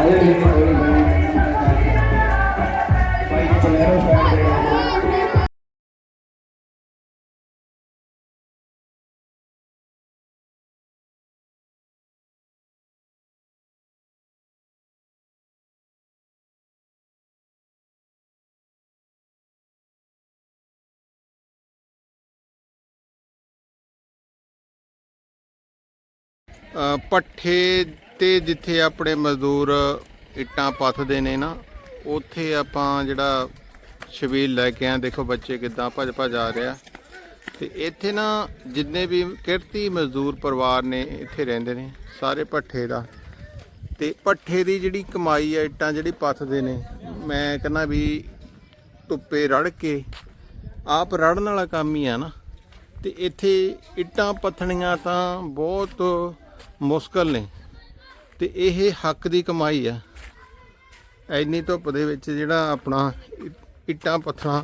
ਆਏ ਹੋਏ ਜਿੱਥੇ ਆਪਣੇ ਮਜ਼ਦੂਰ ਇੱਟਾਂ ਪੱਥਦੇ ਨੇ ਨਾ, ਉੱਥੇ ਆਪਾਂ ਜਿਹੜਾ ਛਬੀਲ ਲੈ ਕੇ ਆ ਦੇਖੋ ਬੱਚੇ ਕਿਦਾਂ ਭੱਜ ਭੱਜ ਆ ਰਿਹਾ। ਤੇ ਇੱਥੇ ਨਾ ਜਿੰਨੇ ਵੀ ਕਿਰਤੀ ਮਜ਼ਦੂਰ ਪਰਿਵਾਰ ਨੇ ਇੱਥੇ ਰਹਿੰਦੇ ਨੇ, ਸਾਰੇ ਪੱਠੇ ਦਾ। ਤੇ ਪੱਠੇ ਦੀ ਜਿਹੜੀ ਕਮਾਈ ਹੈ ਇੱਟਾਂ ਜਿਹੜੀ ਪੱਥਦੇ ਨੇ, ਮੈਂ ਕਹਿੰਦਾ ਵੀ ਧੁੱਪੇ ਰੜ ਕੇ ਆਪ ਰੜਨ ਵਾਲਾ ਕੰਮ ਹੀ ਆ ਨਾ। ਤੇ ਇੱਥੇ ਇੱਟਾਂ ਪੱਥਣੀਆਂ ਤਾਂ ਬਹੁਤ ਮੁਸ਼ਕਲ ਨੇ। ਤੇ ਇਹ ਹੱਕ ਦੀ ਕਮਾਈ ਆ। ਐਨੀ ਧੁੱਪ ਦੇ ਵਿੱਚ ਜਿਹੜਾ ਆਪਣਾ ਇੱਟਾਂ, ਪੱਥਰਾਂ,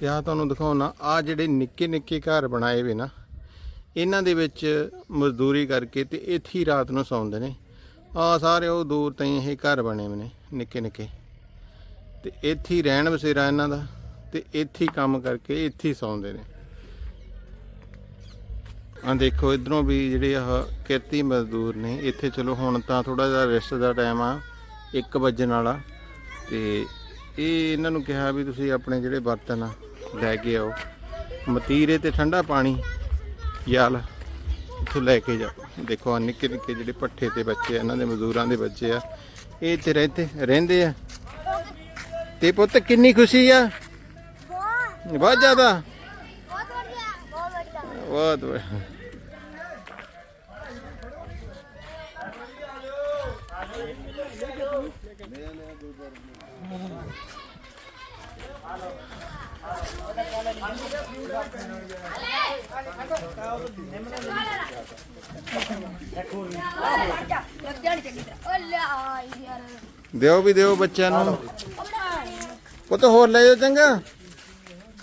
ਤੇ ਆ ਤੁਹਾਨੂੰ ਦਿਖਾਉਣਾ ਆ ਜਿਹੜੇ ਨਿੱਕੇ ਨਿੱਕੇ ਘਰ ਬਣਾਏ ਵੇ ਨਾ, ਇਹਨਾਂ ਦੇ ਵਿੱਚ ਮਜ਼ਦੂਰੀ ਕਰਕੇ ਤੇ ਇੱਥੇ ਹੀ ਰਾਤ ਨੂੰ ਸੌਂਦੇ ਨੇ। ਆ ਸਾਰੇ ਉਹ ਦੂਰ ਤਾਈਂ ਇਹ ਘਰ ਬਣੇ ਹੋਏ ਨੇ, ਨਿੱਕੇ ਨਿੱਕੇ। ਤੇ ਇੱਥੇ ਹੀ ਰਹਿਣ ਵਸੇਰਾ ਇਹਨਾਂ ਦਾ, ਤੇ ਇੱਥੇ ਹੀ ਕੰਮ ਕਰਕੇ ਇੱਥੇ ਹੀ ਸੌਂਦੇ ਨੇ। ਆ ਦੇਖੋ ਇਧਰੋਂ ਵੀ ਜਿਹੜੇ ਆਹ ਕਿਰਤੀ ਮਜ਼ਦੂਰ ਨੇ ਇੱਥੇ ਚਲੋ ਹੁਣ ਤਾਂ ਥੋੜਾ ਜਿਹਾ ਰੈਸਟ ਦਾ ਟਾਈਮ ਆ 1 ਵਜਣ ਵਾਲਾ। ਤੇ ਇਹ ਇਹਨਾਂ ਨੂੰ ਕਿਹਾ ਵੀ ਤੁਸੀਂ ਆਪਣੇ ਜਿਹੜੇ ਬਰਤਨ ਆ ਲੈ ਕੇ ਆਓ। ਮਤੀਰੇ ਤੇ ਠੰਡਾ ਪਾਣੀ ਯਾਲ ਇੱਥੋਂ ਲੈ ਕੇ ਜਾਓ। ਦੇਖੋ ਆ ਨਿੱਕੇ ਨਿੱਕੇ ਜਿਹੜੇ ਪੱਠੇ ਤੇ ਬੱਚੇ ਆ ਇਹਨਾਂ ਦੇ ਮਜ਼ਦੂਰਾਂ ਦੇ ਬੱਚੇ ਆ ਇਹ ਇੱਥੇ ਰਹਿੰਦੇ ਰਹਿੰਦੇ ਆ। ਤੇ ਪੁੱਤ ਕਿੰਨੀ ਖੁਸ਼ੀ ਆ? ਬਹੁਤ ਜ਼ਿਆਦਾ। ਬਹੁਤ ਵਧੀਆ ਦਿਓ ਵੀ ਦਿਓ ਬੱਚਿਆਂ ਨੂੰ। ਪੁੱਤ ਹੋਰ ਲੈ ਜਾਓ ਚੰਗਾ।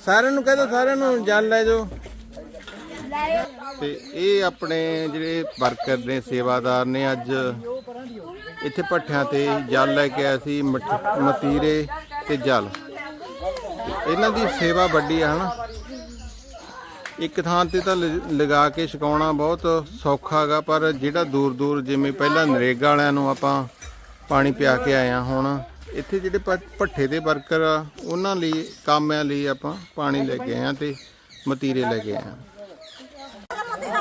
ਸਾਰਿਆਂ ਨੂੰ ਕਹਿ ਦਿਓ, ਸਾਰਿਆਂ ਨੂੰ ਜਾਨ ਲੈ ਜਾਓ। ਤੇ ਇਹ ਆਪਣੇ ਜਿਹੜੇ ਵਰਕਰ ਨੇ, ਸੇਵਾਦਾਰ ਨੇ ਅੱਜ ਇੱਥੇ ਭੱਠਿਆਂ ਤੇ ਜਲ ਲੈ ਕੇ ਆਏ ਸੀ, ਮਠ- ਮਤੀਰੇ ਤੇ ਜਲ। ਇਹਨਾਂ ਦੀ ਸੇਵਾ ਵੱਡੀ ਆ, ਹਨਾ? ਇੱਕ ਥਾਂ ਤੇ ਤਾਂ ਲ- ਲਗਾ ਕੇ ਛਕਾਉਣਾ ਬਹੁਤ ਸੌਖਾ ਹੈਗਾ, ਪਰ ਜਿਹੜਾ ਦੂਰ ਦੂਰ ਜਿਵੇਂ ਪਹਿਲਾਂ ਨਰੇਗਾ ਵਾਲਿਆਂ ਨੂੰ ਆਪਾਂ ਪਾਣੀ ਪਿਆ ਕੇ ਆਏ ਆ ਹੁਣ, ਇੱਥੇ ਜਿਹੜੇ ਭ- ਭੱਠੇ ਦੇ ਵਰਕਰ ਆ, ਉਹਨਾਂ ਲਈ, ਕਾਮਿਆਂ ਲਈ ਆਪਾਂ ਪਾਣੀ ਲੈ ਕੇ ਆਏ ਆ ਤੇ ਮਤੀਰੇ ਲੈ ਕੇ ਆਏ ਆ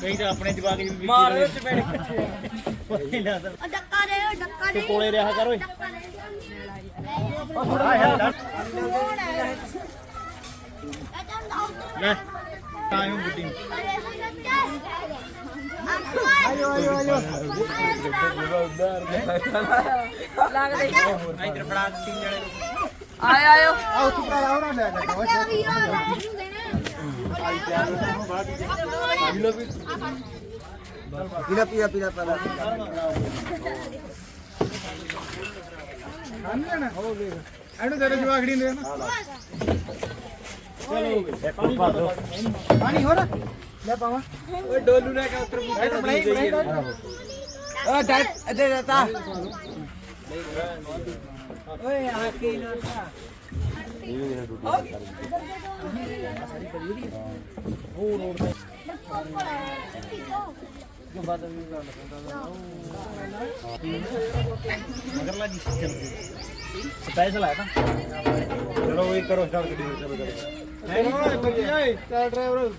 ਨਹੀਂ ਤਾਂ ਆਪਣੇ ਜਵਾਕ ਜੀ ਵੀ ਮਾਰ ਵਿੱਚ ਪੈਣ। ਡੱਕਾ ਦੇ ਡੱਕਾ ਦੇ। ਕੋਲੇ ਰਿਹਾ ਕਰ ਓਏ। ਲੈ। ਟਾਈਮ ਗੁੱਡੀ ਆਇਓ ਆਇਓ ਆਇਓ। ਇਧਰ ਫੜਾ ਤਿੰਨ ਜਣੇ ਨੂੰ। ਆਇਓ ਆਇਓ। ਆਓ ਤੂੰ ਭਰਾ ਆਉਣਾ ਲੈ ਜਾ। ਪੀਲਾ ਪੀਲਾ ਪੀਲਾ ਪੀਲਾ। ਖਾਣੇ ਨਾ? ਹੋ ਗਏ ਇਹਨੂੰ ਤੇਰੇ ਜਵਾਗੜੀ ਦੇ ਨਾ। ਪਾਣੀ ਹੋਰ। ਲੈ ਪਾਵਾਂ। ਓਏ ਡੋਲੂ ਲੈ ਕੇ ਉੱਤਰ ਇਹ ਤਾਂ ਬਣਾਈ ਬਣਾਈ ਆ ਡੈ ਇੱਥੇ ਦਿੱਤਾ। ਓਏ ਆ ਕੇ ਨਾ ਮਗਰਲਾ ਜੀ ਸਪੈਸ਼ਲ ਆਇਆ ਤਾਂ ਚਲੋ ਇਹ ਕਰੋ ਸਟਾਰਟ ਗੱਡੀ ਚਲੋ ਚਲੋ ਚੱਲ ਡਰਾਈਵਰ